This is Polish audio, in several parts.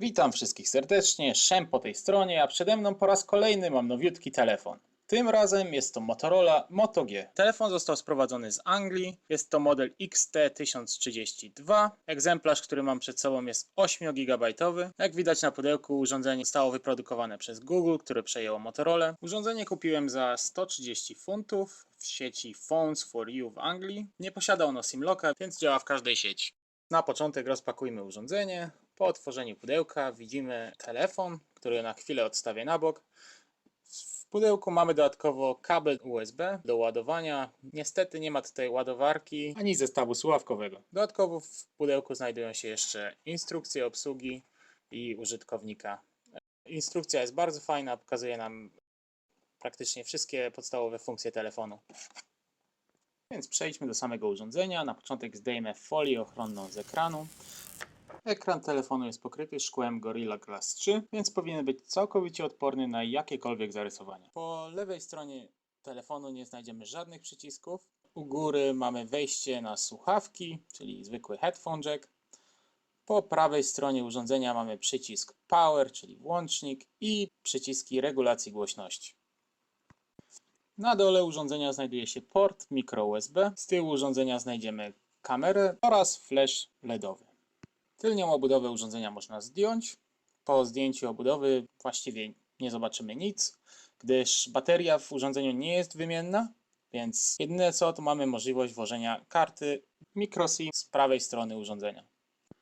Witam wszystkich serdecznie, Szem po tej stronie, a przede mną po raz kolejny mam nowiutki telefon. Tym razem jest to Motorola Moto G. Telefon został sprowadzony z Anglii, jest to model XT1032. Egzemplarz, który mam przed sobą jest 8 GB. Jak widać na pudełku urządzenie zostało wyprodukowane przez Google, które przejęło Motorola. Urządzenie kupiłem za 130 funtów w sieci Phones for You w Anglii. Nie posiada ono SIM-locka, więc działa w każdej sieci. Na początek rozpakujmy urządzenie. Po otworzeniu pudełka widzimy telefon, który na chwilę odstawię na bok. W pudełku mamy dodatkowo kabel USB do ładowania. Niestety nie ma tutaj ładowarki ani zestawu słuchawkowego. Dodatkowo w pudełku znajdują się jeszcze instrukcje obsługi i użytkownika. Instrukcja jest bardzo fajna, pokazuje nam praktycznie wszystkie podstawowe funkcje telefonu. Więc przejdźmy do samego urządzenia. Na początek zdejmę folię ochronną z ekranu. Ekran telefonu jest pokryty szkłem Gorilla Glass 3, więc powinien być całkowicie odporny na jakiekolwiek zarysowanie. Po lewej stronie telefonu nie znajdziemy żadnych przycisków. U góry mamy wejście na słuchawki, czyli zwykły headphone jack. Po prawej stronie urządzenia mamy przycisk Power, czyli włącznik i przyciski regulacji głośności. Na dole urządzenia znajduje się port micro USB. Z tyłu urządzenia znajdziemy kamerę oraz flash LEDowy. Tylnią obudowę urządzenia można zdjąć. Po zdjęciu obudowy właściwie nie zobaczymy nic, gdyż bateria w urządzeniu nie jest wymienna, więc jedyne co to mamy możliwość włożenia karty microSIM z prawej strony urządzenia.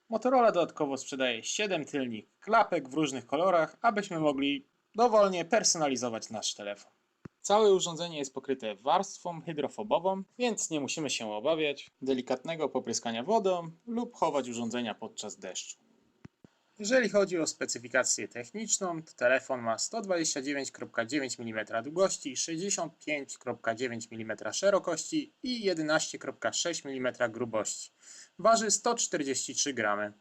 Motorola dodatkowo sprzedaje 7 tylnych klapek w różnych kolorach, abyśmy mogli dowolnie personalizować nasz telefon. Całe urządzenie jest pokryte warstwą hydrofobową, więc nie musimy się obawiać delikatnego popryskania wodą lub chować urządzenia podczas deszczu. Jeżeli chodzi o specyfikację techniczną, to telefon ma 129,9 mm długości, 65,9 mm szerokości i 11,6 mm grubości. Waży 143 gramy.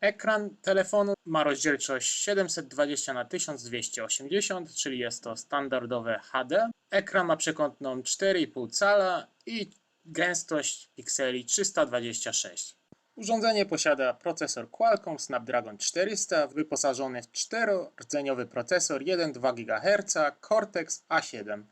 Ekran telefonu ma rozdzielczość 720 na 1280, czyli jest to standardowe HD. Ekran ma przekątną 4,5 cala i gęstość pikseli 326. Urządzenie posiada procesor Qualcomm Snapdragon 400 wyposażony w 4-rdzeniowy procesor 1,2 GHz Cortex A7.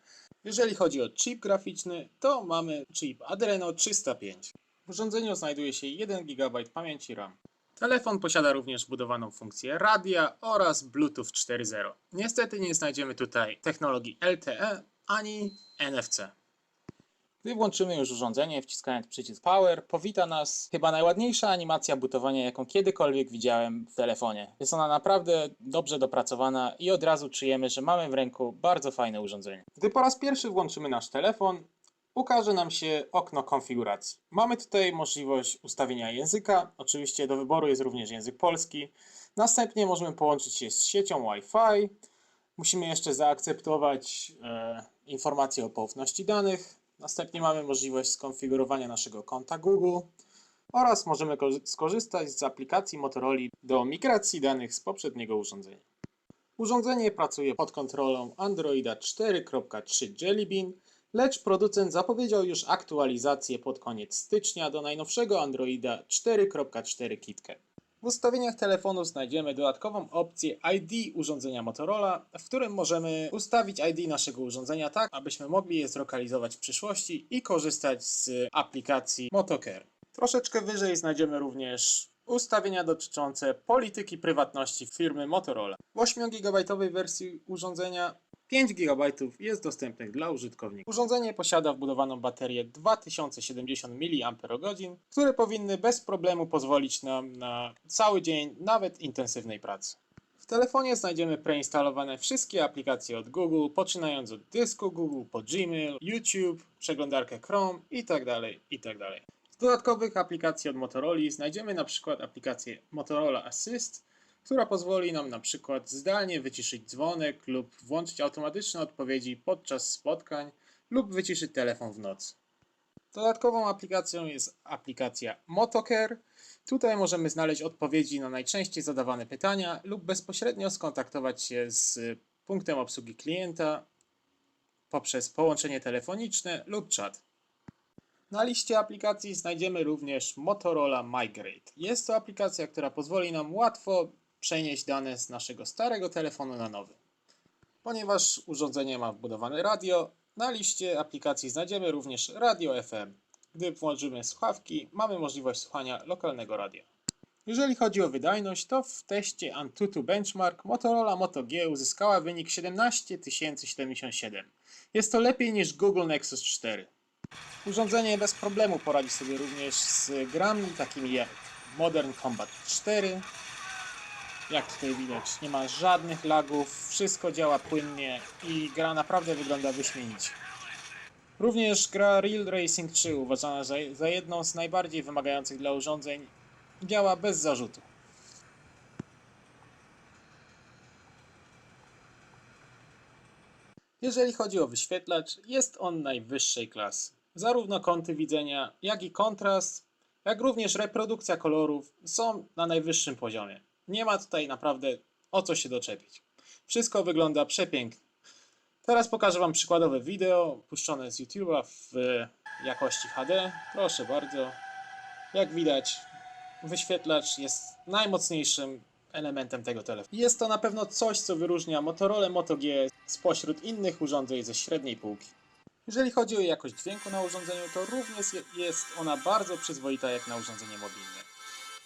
Jeżeli chodzi o chip graficzny, to mamy chip Adreno 305. W urządzeniu znajduje się 1 GB pamięci RAM. Telefon posiada również wbudowaną funkcję radia oraz Bluetooth 4.0. Niestety nie znajdziemy tutaj technologii LTE ani NFC. Gdy włączymy już urządzenie, wciskając przycisk Power, powita nas chyba najładniejsza animacja butowania, jaką kiedykolwiek widziałem w telefonie. Jest ona naprawdę dobrze dopracowana i od razu czujemy, że mamy w ręku bardzo fajne urządzenie. Gdy po raz pierwszy włączymy nasz telefon, ukaże nam się okno konfiguracji. Mamy tutaj możliwość ustawienia języka, oczywiście do wyboru jest również język polski. Następnie możemy połączyć się z siecią Wi-Fi. Musimy jeszcze zaakceptować e, informacje o poufności danych. Następnie mamy możliwość skonfigurowania naszego konta Google oraz możemy ko- skorzystać z aplikacji Motorola do migracji danych z poprzedniego urządzenia. Urządzenie pracuje pod kontrolą Androida 4.3 Jelly Bean, lecz producent zapowiedział już aktualizację pod koniec stycznia do najnowszego Androida 4.4 KitKat. W ustawieniach telefonu znajdziemy dodatkową opcję ID urządzenia Motorola, w którym możemy ustawić ID naszego urządzenia tak, abyśmy mogli je zlokalizować w przyszłości i korzystać z aplikacji MotoCare. Troszeczkę wyżej znajdziemy również ustawienia dotyczące polityki prywatności firmy Motorola. W 8 GB wersji urządzenia 5 GB jest dostępnych dla użytkowników. Urządzenie posiada wbudowaną baterię 2070 mAh, które powinny bez problemu pozwolić nam na cały dzień, nawet intensywnej pracy. W telefonie znajdziemy preinstalowane wszystkie aplikacje od Google, poczynając od dysku Google po Gmail, YouTube, przeglądarkę Chrome itd. itd. Z dodatkowych aplikacji od Motorola znajdziemy na przykład aplikację Motorola Assist, która pozwoli nam na przykład zdalnie wyciszyć dzwonek lub włączyć automatyczne odpowiedzi podczas spotkań lub wyciszyć telefon w nocy. Dodatkową aplikacją jest aplikacja MotoCare. Tutaj możemy znaleźć odpowiedzi na najczęściej zadawane pytania lub bezpośrednio skontaktować się z punktem obsługi klienta poprzez połączenie telefoniczne lub czat. Na liście aplikacji znajdziemy również Motorola Migrate. Jest to aplikacja, która pozwoli nam łatwo przenieść dane z naszego starego telefonu na nowy. Ponieważ urządzenie ma wbudowane radio, na liście aplikacji znajdziemy również radio FM. Gdy włączymy słuchawki, mamy możliwość słuchania lokalnego radia. Jeżeli chodzi o wydajność, to w teście Antutu Benchmark Motorola Moto G uzyskała wynik 17077. Jest to lepiej niż Google Nexus 4. Urządzenie bez problemu poradzi sobie również z grami takimi jak Modern Combat 4. Jak tutaj widać, nie ma żadnych lagów, wszystko działa płynnie i gra naprawdę wygląda wyśmienicie. Również gra Real Racing 3, uważana za, za jedną z najbardziej wymagających dla urządzeń, działa bez zarzutu. Jeżeli chodzi o wyświetlacz, jest on najwyższej klasy. Zarówno kąty widzenia, jak i kontrast, jak również reprodukcja kolorów są na najwyższym poziomie. Nie ma tutaj naprawdę o co się doczepić. Wszystko wygląda przepięknie. Teraz pokażę Wam przykładowe wideo puszczone z YouTube'a w jakości HD. Proszę bardzo. Jak widać, wyświetlacz jest najmocniejszym elementem tego telefonu. Jest to na pewno coś, co wyróżnia Motorola Moto G spośród innych urządzeń ze średniej półki. Jeżeli chodzi o jakość dźwięku na urządzeniu, to również je- jest ona bardzo przyzwoita jak na urządzenie mobilne.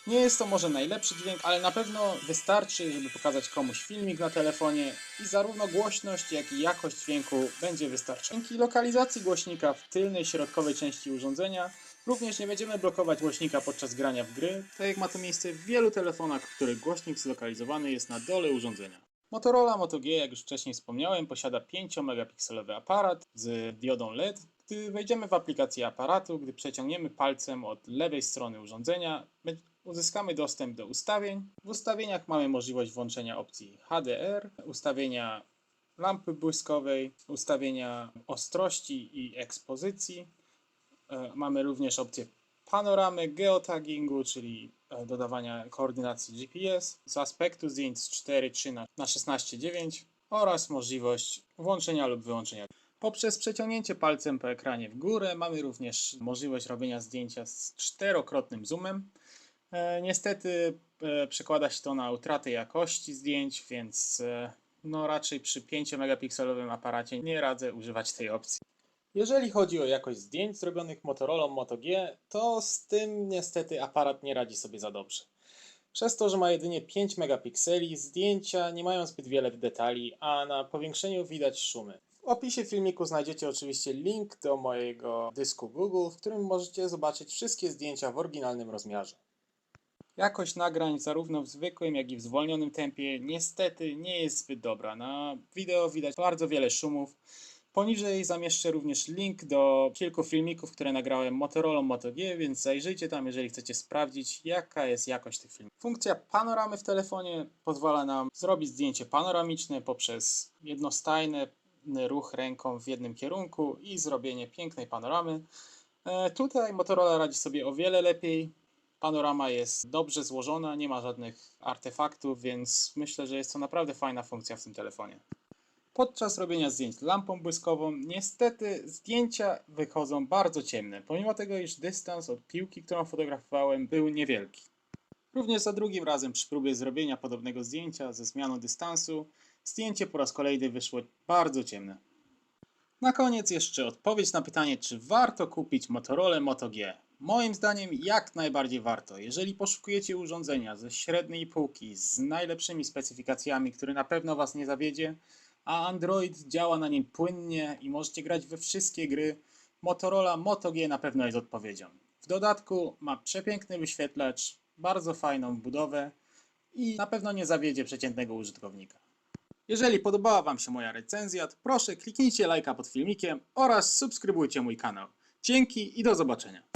Nie jest to może najlepszy dźwięk, ale na pewno wystarczy, żeby pokazać komuś filmik na telefonie i zarówno głośność, jak i jakość dźwięku będzie wystarczająca. Dzięki lokalizacji głośnika w tylnej, środkowej części urządzenia również nie będziemy blokować głośnika podczas grania w gry, tak jak ma to miejsce w wielu telefonach, w których głośnik zlokalizowany jest na dole urządzenia. Motorola Moto G, jak już wcześniej wspomniałem, posiada 5-megapikselowy aparat z diodą LED. Gdy wejdziemy w aplikację aparatu, gdy przeciągniemy palcem od lewej strony urządzenia, uzyskamy dostęp do ustawień. W ustawieniach mamy możliwość włączenia opcji HDR, ustawienia lampy błyskowej, ustawienia ostrości i ekspozycji. E, Mamy również opcję panoramy, geotaggingu, czyli e, dodawania koordynacji GPS, z aspektu zdjęć z 4.3 na, na 16.9 oraz możliwość włączenia lub wyłączenia. Poprzez przeciągnięcie palcem po ekranie w górę mamy również możliwość robienia zdjęcia z czterokrotnym zoomem. E, niestety e, przekłada się to na utratę jakości zdjęć, więc e, no raczej przy 5 megapikselowym aparacie nie radzę używać tej opcji. Jeżeli chodzi o jakość zdjęć zrobionych Motorola Moto G, to z tym niestety aparat nie radzi sobie za dobrze. Przez to, że ma jedynie 5 megapikseli, zdjęcia nie mają zbyt wiele detali, a na powiększeniu widać szumy. W opisie filmiku znajdziecie oczywiście link do mojego dysku Google, w którym możecie zobaczyć wszystkie zdjęcia w oryginalnym rozmiarze. Jakość nagrań zarówno w zwykłym, jak i w zwolnionym tempie niestety nie jest zbyt dobra. Na wideo widać bardzo wiele szumów. Poniżej zamieszczę również link do kilku filmików, które nagrałem Motorola Moto G, więc zajrzyjcie tam, jeżeli chcecie sprawdzić, jaka jest jakość tych filmów. Funkcja panoramy w telefonie pozwala nam zrobić zdjęcie panoramiczne poprzez jednostajny ruch ręką w jednym kierunku i zrobienie pięknej panoramy. E, Tutaj Motorola radzi sobie o wiele lepiej. Panorama jest dobrze złożona, nie ma żadnych artefaktów, więc myślę, że jest to naprawdę fajna funkcja w tym telefonie. Podczas robienia zdjęć lampą błyskową, niestety zdjęcia wychodzą bardzo ciemne, pomimo tego, iż dystans od piłki, którą fotografowałem, był niewielki. Również za drugim razem przy próbie zrobienia podobnego zdjęcia ze zmianą dystansu, zdjęcie po raz kolejny wyszło bardzo ciemne. Na koniec jeszcze odpowiedź na pytanie, czy warto kupić Motorola Moto G. Moim zdaniem jak najbardziej warto. Jeżeli poszukujecie urządzenia ze średniej półki, z najlepszymi specyfikacjami, który na pewno Was nie zawiedzie, a Android działa na nim płynnie i możecie grać we wszystkie gry, Motorola Moto G na pewno jest odpowiedzią. W dodatku ma przepiękny wyświetlacz, bardzo fajną budowę i na pewno nie zawiedzie przeciętnego użytkownika. Jeżeli podobała Wam się moja recenzja, to proszę kliknijcie lajka pod filmikiem oraz subskrybujcie mój kanał. Dzięki i do zobaczenia.